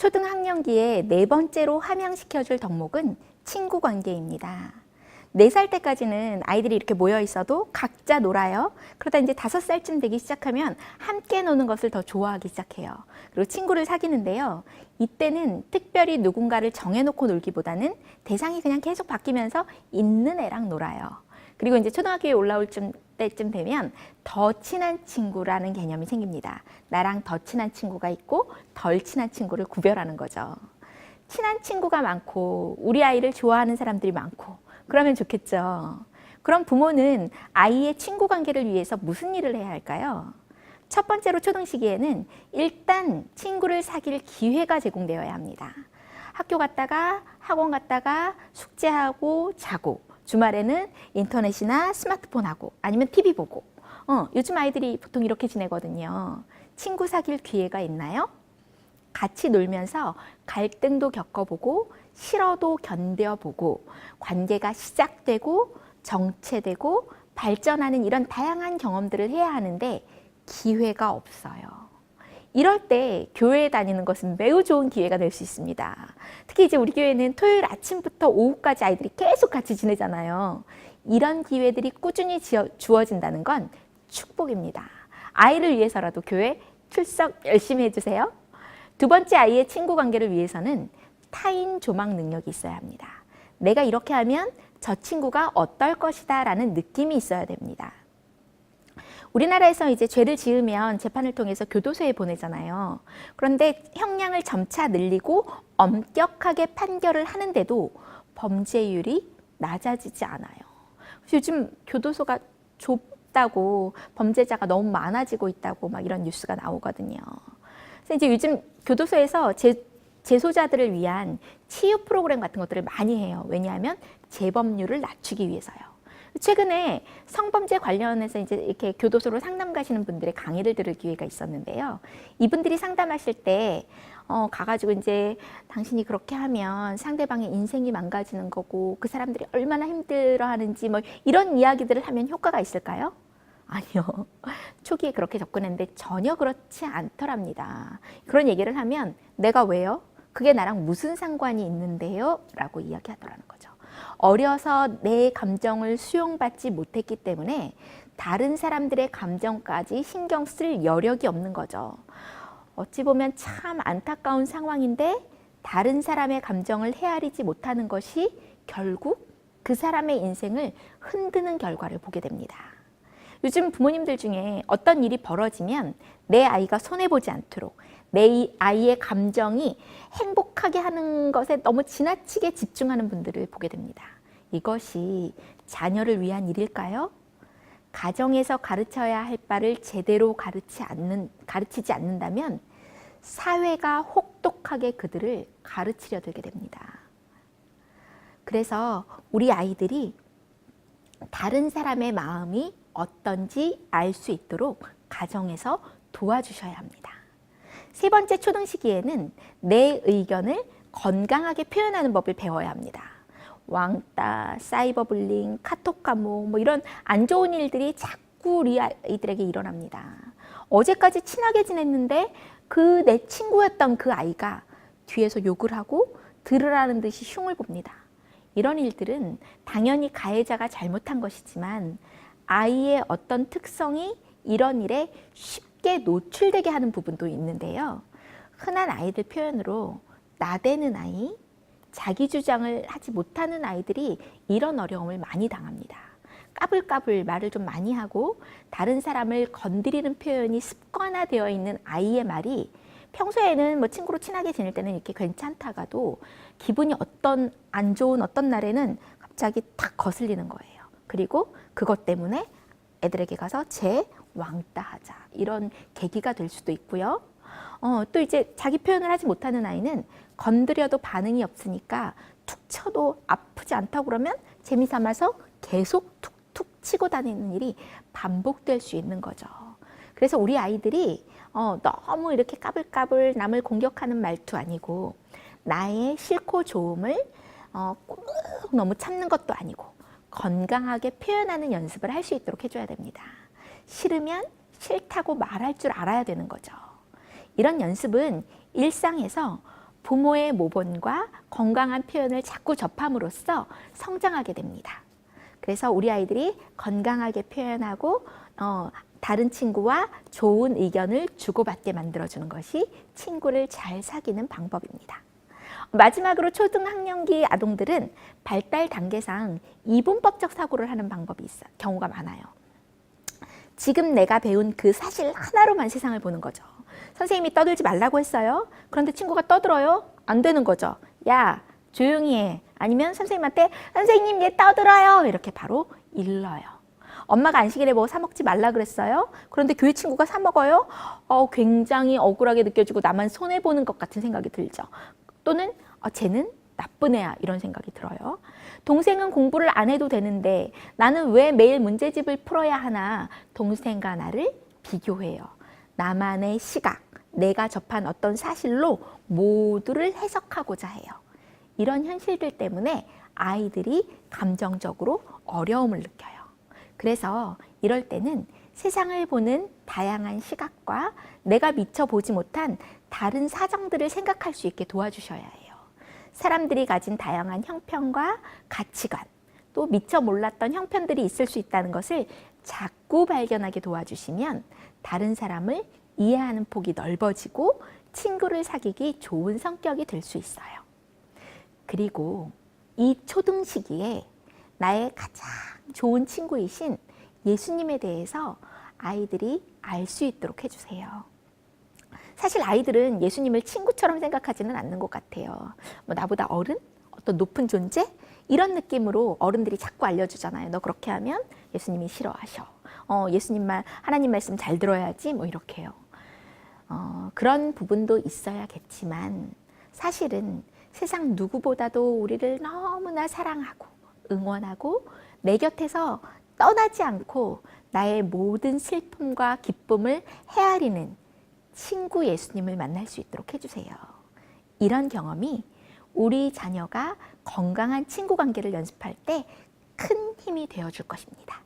초등학년기에 네 번째로 함양시켜줄 덕목은 친구 관계입니다. 네 살 때까지는 아이들이 이렇게 모여 있어도 각자 놀아요. 그러다 이제 다섯 살쯤 되기 시작하면 함께 노는 것을 더 좋아하기 시작해요. 그리고 친구를 사귀는데요. 이때는 특별히 누군가를 정해놓고 놀기보다는 대상이 그냥 계속 바뀌면서 있는 애랑 놀아요. 그리고 이제 초등학교에 올라올 쯤, 때쯤 되면 더 친한 친구라는 개념이 생깁니다. 나랑 더 친한 친구가 있고 덜 친한 친구를 구별하는 거죠. 친한 친구가 많고 우리 아이를 좋아하는 사람들이 많고 그러면 좋겠죠. 그럼 부모는 아이의 친구 관계를 위해서 무슨 일을 해야 할까요? 첫 번째로 초등 시기에는 일단 친구를 사귈 기회가 제공되어야 합니다. 학교 갔다가 학원 갔다가 숙제하고 자고 주말에는 인터넷이나 스마트폰 하고 아니면 TV 보고 어, 요즘 아이들이 보통 이렇게 지내거든요. 친구 사귈 기회가 있나요? 같이 놀면서 갈등도 겪어보고 싫어도 견뎌보고 관계가 시작되고 정체되고 발전하는 이런 다양한 경험들을 해야 하는데 기회가 없어요. 이럴 때 교회에 다니는 것은 매우 좋은 기회가 될 수 있습니다. 특히 이제 우리 교회는 토요일 아침부터 오후까지 아이들이 계속 같이 지내잖아요. 이런 기회들이 꾸준히 주어진다는 건 축복입니다. 아이를 위해서라도 교회 출석 열심히 해주세요. 두 번째 아이의 친구 관계를 위해서는 타인 조망 능력이 있어야 합니다. 내가 이렇게 하면 저 친구가 어떨 것이다 라는 느낌이 있어야 됩니다. 우리나라에서 이제 죄를 지으면 재판을 통해서 교도소에 보내잖아요. 그런데 형량을 점차 늘리고 엄격하게 판결을 하는데도 범죄율이 낮아지지 않아요. 요즘 교도소가 좁다고 범죄자가 너무 많아지고 있다고 막 이런 뉴스가 나오거든요. 그래서 이제 요즘 교도소에서 재, 재소자들을 위한 치유 프로그램 같은 것들을 많이 해요. 왜냐하면 재범률을 낮추기 위해서요. 최근에 성범죄 관련해서 이제 이렇게 교도소로 상담 가시는 분들의 강의를 들을 기회가 있었는데요. 이분들이 상담하실 때 어, 가가지고 이제 당신이 그렇게 하면 상대방의 인생이 망가지는 거고 그 사람들이 얼마나 힘들어 하는지 뭐 이런 이야기들을 하면 효과가 있을까요? 아니요. 초기에 그렇게 접근했는데 전혀 그렇지 않더랍니다. 그런 얘기를 하면 내가 왜요? 그게 나랑 무슨 상관이 있는데요? 라고 이야기하더라는 거죠. 어려서 내 감정을 수용받지 못했기 때문에 다른 사람들의 감정까지 신경 쓸 여력이 없는 거죠. 어찌 보면 참 안타까운 상황인데 다른 사람의 감정을 헤아리지 못하는 것이 결국 그 사람의 인생을 흔드는 결과를 보게 됩니다. 요즘 부모님들 중에 어떤 일이 벌어지면 내 아이가 손해보지 않도록 내 아이의 감정이 행복하게 하는 것에 너무 지나치게 집중하는 분들을 보게 됩니다. 이것이 자녀를 위한 일일까요? 가정에서 가르쳐야 할 바를 제대로 가르치 않는, 가르치지 않는다면 사회가 혹독하게 그들을 가르치려 들게 됩니다. 그래서 우리 아이들이 다른 사람의 마음이 어떤지 알 수 있도록 가정에서 도와주셔야 합니다. 세 번째 초등 시기에는 내 의견을 건강하게 표현하는 법을 배워야 합니다. 왕따, 사이버 불링, 카톡 감옥 뭐 이런 안 좋은 일들이 자꾸 우리 아이들에게 일어납니다. 어제까지 친하게 지냈는데 그 내 친구였던 그 아이가 뒤에서 욕을 하고 들으라는 듯이 흉을 봅니다. 이런 일들은 당연히 가해자가 잘못한 것이지만 아이의 어떤 특성이 이런 일에 쉽게 노출되게 하는 부분도 있는데요. 흔한 아이들 표현으로 나대는 아이, 자기 주장을 하지 못하는 아이들이 이런 어려움을 많이 당합니다. 까불까불 말을 좀 많이 하고 다른 사람을 건드리는 표현이 습관화되어 있는 아이의 말이 평소에는 뭐 친구로 친하게 지낼 때는 이렇게 괜찮다가도 기분이 어떤 안 좋은 어떤 날에는 갑자기 탁 거슬리는 거예요. 그리고 그것 때문에 애들에게 가서 제 왕따 하자 이런 계기가 될 수도 있고요. 어, 또 이제 자기 표현을 하지 못하는 아이는 건드려도 반응이 없으니까 툭 쳐도 아프지 않다고 그러면 재미 삼아서 계속 툭툭 치고 다니는 일이 반복될 수 있는 거죠. 그래서 우리 아이들이 어, 너무 이렇게 까불까불 남을 공격하는 말투 아니고 나의 싫고 좋음을 어, 꼭 너무 참는 것도 아니고 건강하게 표현하는 연습을 할 수 있도록 해줘야 됩니다. 싫으면 싫다고 말할 줄 알아야 되는 거죠. 이런 연습은 일상에서 부모의 모본과 건강한 표현을 자꾸 접함으로써 성장하게 됩니다. 그래서 우리 아이들이 건강하게 표현하고 어, 다른 친구와 좋은 의견을 주고받게 만들어주는 것이 친구를 잘 사귀는 방법입니다. 마지막으로 초등학년기 아동들은 발달 단계상 이분법적 사고를 하는 방법이 있어 경우가 많아요. 지금 내가 배운 그 사실 하나로만 세상을 보는 거죠. 선생님이 떠들지 말라고 했어요. 그런데 친구가 떠들어요. 안 되는 거죠. 야, 조용히 해. 아니면 선생님한테 선생님 얘 떠들어요. 이렇게 바로 일러요. 엄마가 안식일에 뭐 사 먹지 말라 그랬어요. 그런데 교회 친구가 사 먹어요. 어, 굉장히 억울하게 느껴지고 나만 손해 보는 것 같은 생각이 들죠. 또는 어, 쟤는 나쁜 애야 이런 생각이 들어요. 동생은 공부를 안 해도 되는데 나는 왜 매일 문제집을 풀어야 하나? 동생과 나를 비교해요. 나만의 시각, 내가 접한 어떤 사실로 모두를 해석하고자 해요. 이런 현실들 때문에 아이들이 감정적으로 어려움을 느껴요. 그래서 이럴 때는 세상을 보는 다양한 시각과 내가 미처 보지 못한 다른 사정들을 생각할 수 있게 도와주셔야 해요. 사람들이 가진 다양한 형편과 가치관, 또 미처 몰랐던 형편들이 있을 수 있다는 것을 자꾸 발견하게 도와주시면 다른 사람을 이해하는 폭이 넓어지고 친구를 사귀기 좋은 성격이 될 수 있어요. 그리고 이 초등 시기에 나의 가장 좋은 친구이신 예수님에 대해서 아이들이 알 수 있도록 해주세요. 사실 아이들은 예수님을 친구처럼 생각하지는 않는 것 같아요. 뭐 나보다 어른? 어떤 높은 존재? 이런 느낌으로 어른들이 자꾸 알려주잖아요. 너 그렇게 하면 예수님이 싫어하셔. 어, 예수님 말, 하나님 말씀 잘 들어야지. 뭐 이렇게요. 어, 그런 부분도 있어야겠지만 사실은 세상 누구보다도 우리를 너무나 사랑하고 응원하고 내 곁에서 떠나지 않고 나의 모든 슬픔과 기쁨을 헤아리는 친구 예수님을 만날 수 있도록 해주세요. 이런 경험이 우리 자녀가 건강한 친구 관계를 연습할 때 큰 힘이 되어줄 것입니다.